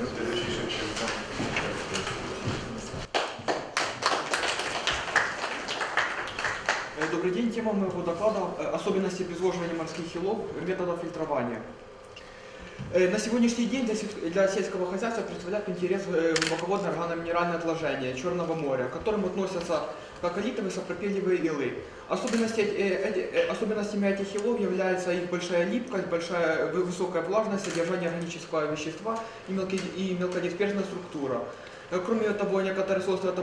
Э, Добрый день. Тема моего доклада э, – особенности обезвоживания морских хилов, методов фильтрования. Э, На сегодняшний день для сельс- для сельского хозяйства представляет интерес э, глубоководное органоминеральное отложение Черного моря, к которым относятся коколитовые, сапропелевые илы. Особенности, э, э, особенностями этих илов является их большая липкость, большая вы- высокая влажность, содержание органического вещества и, мелкодисперсная структура. Э, Кроме того, некоторые свойства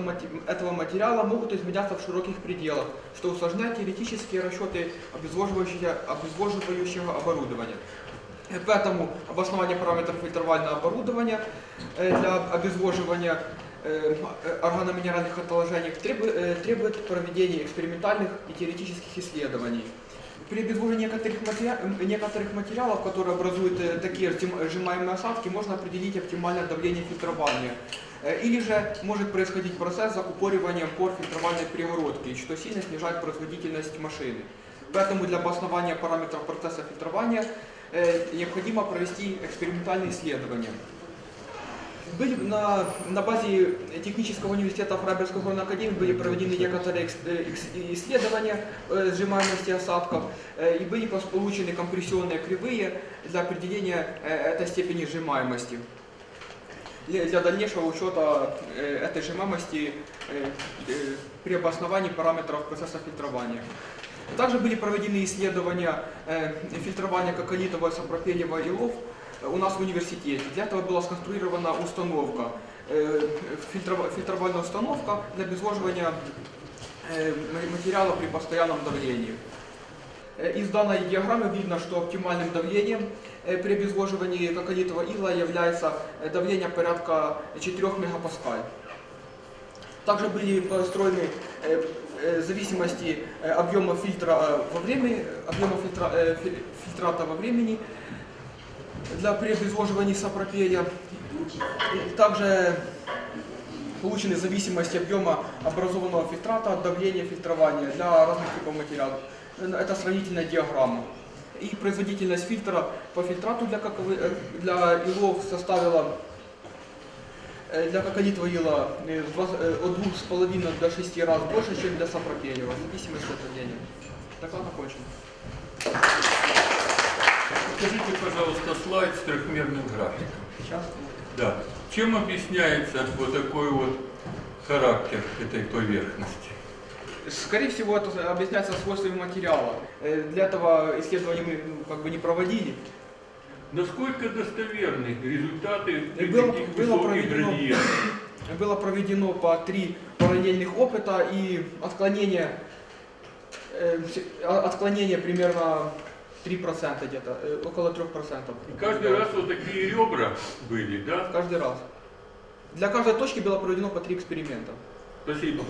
этого материала могут изменяться в широких пределах, что усложняет теоретические расчеты обезвоживающего оборудования. Поэтому обоснование параметров фильтровального оборудования э, для обезвоживания э, органоминеральных отложений требует, э, требует проведения экспериментальных и теоретических исследований. При обезвоживании некоторых, матери- некоторых материалов, которые образуют такие сжим- сжимаемые осадки, можно определить оптимальное давление фильтрования. Или же может происходить процесс закупоривания пор фильтровальной перегородки, что сильно снижает производительность машины. Поэтому для обоснования параметров процесса фильтрования необходимо провести экспериментальные исследования. Были на, на базе технического университета Фрайбергской горной академии были проведены некоторые э, экс- исследования э, сжимаемости осадков э, и были получены компрессионные кривые для определения э, этой степени сжимаемости. Для для дальнейшего учета э, этой сжимаемости э, э, при обосновании параметров процесса фильтрования. Также были проведены исследования э, фильтрования коколитового сапропелевого илов э, у нас в университете. Для этого была сконструирована установка, э, фильтрова- фильтровальная установка для обезвоживания ма- материала при постоянном давлении. Из данной диаграммы видно, что оптимальным давлением при обезвоживании коколитового ила является давление порядка 4 мегапаскаль. Также были построены э, э, зависимости э, объема фильтра во время, объема фильтра, фи- фильтрата во времени для при обезвоживании сапропеля. Также получены зависимости объема образованного фильтрата от давления фильтрования для разных типов материалов. Это сравнительная диаграмма. И производительность фильтра по фильтрату для, каковы- для илов составила для коколитового ила э, э, от 2,5 до 6 раз больше, чем для сапропелева, в зависимости от давления. Доклад окончен. Покажите, пожалуйста, слайд с трехмерным графиком. Сейчас. Да. Чем объясняется вот такой вот характер этой поверхности? Скорее всего, это объясняется свойствами материала. Э, Для этого исследования мы ну, как бы не проводили. Насколько достоверны результаты при Было- таких было проведено-? Было проведено по три параллельных опыта и отклонение, э, отклонение примерно 3% где-то, э, около 3%. И каждый раз вот такие ребра были, да? Каждый раз. Для каждой точки было проведено по три эксперимента. Спасибо.